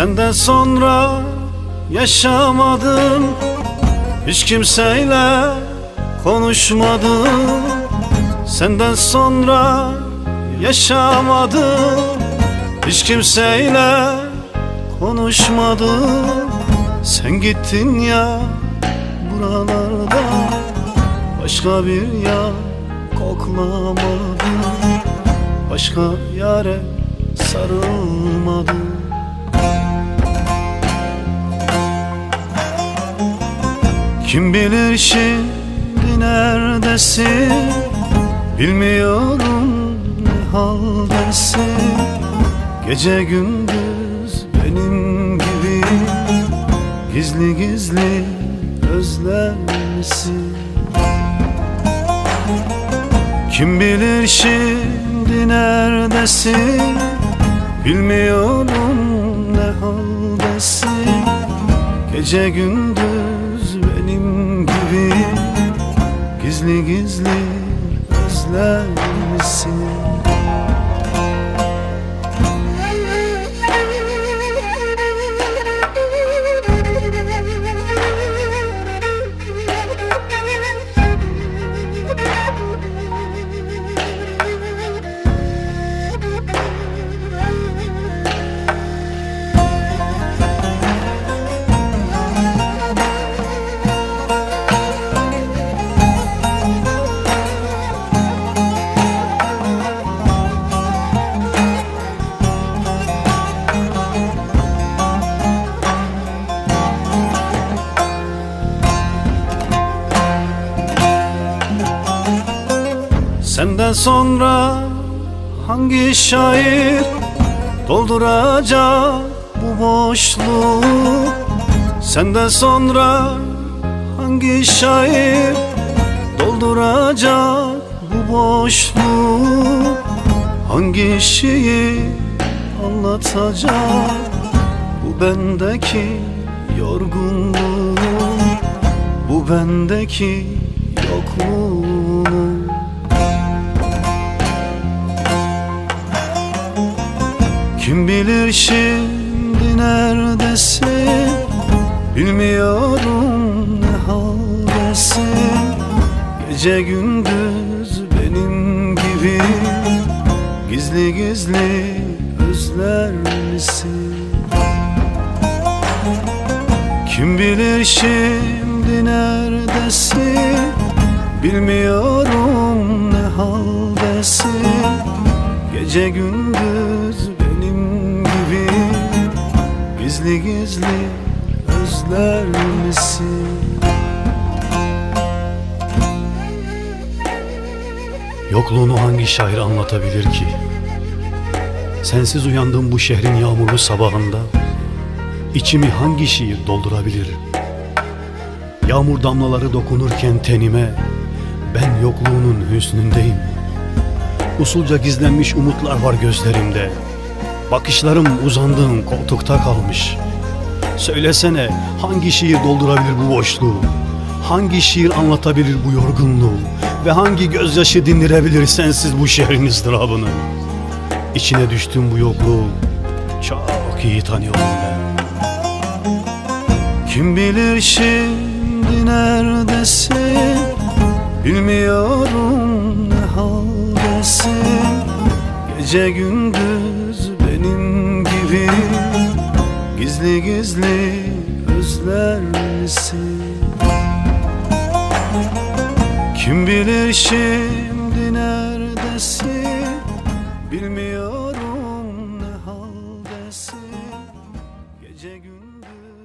Senden sonra yaşamadım. Hiç kimseyle konuşmadım. Senden sonra yaşamadım. Hiç kimseyle konuşmadım. Sen gittin ya buralarda Başka bir yar koklamadım. Başka yare sarılmadım Kim bilir şimdi neredesin? Bilmiyorum ne haldesin. Gece gündüz benim gibi Gizli gizli özler misin Kim bilir şimdi neredesin? Bilmiyorum ne haldesin. Gece gündüz Gizli gizli özler misin? Senden sonra hangi şair dolduracak bu boşluğu? Senden sonra hangi şair dolduracak bu boşluğu? Hangi şiir anlatacak bu bendeki yorgunluğu? Bu bendeki yokluğunu Kim bilir şimdi neredesin? Bilmiyorum ne haldesin. Gece gündüz benim gibi. Gizli gizli özler misin? Kim bilir şimdi neredesin? Bilmiyorum ne haldesin? Gece gündüz Gizli gizli özler misin? Yokluğunu hangi şair anlatabilir ki? Sensiz uyandığım bu şehrin yağmurlu sabahında içimi hangi şiir doldurabilir? Yağmur damlaları dokunurken tenime ben yokluğunun hüsnündeyim. Usulca gizlenmiş umutlar var gözlerimde. Bakışlarım uzandığım koltukta kalmış. Söylesene hangi şiir doldurabilir bu boşluğu? Hangi şiir anlatabilir bu yorgunluğu? Ve hangi gözyaşı dindirebilir sensiz bu şehrin ızdırabını? İçine düştüm bu yokluğu çok iyi tanıyorum ben. Kim bilir şimdi neredesin Bilmiyorum ne haldesin Gece gündüz benim gibi Gizli gizli özler misin? Kim bilir şimdi neredesin Bilmiyorum ne haldesin Gece gündüz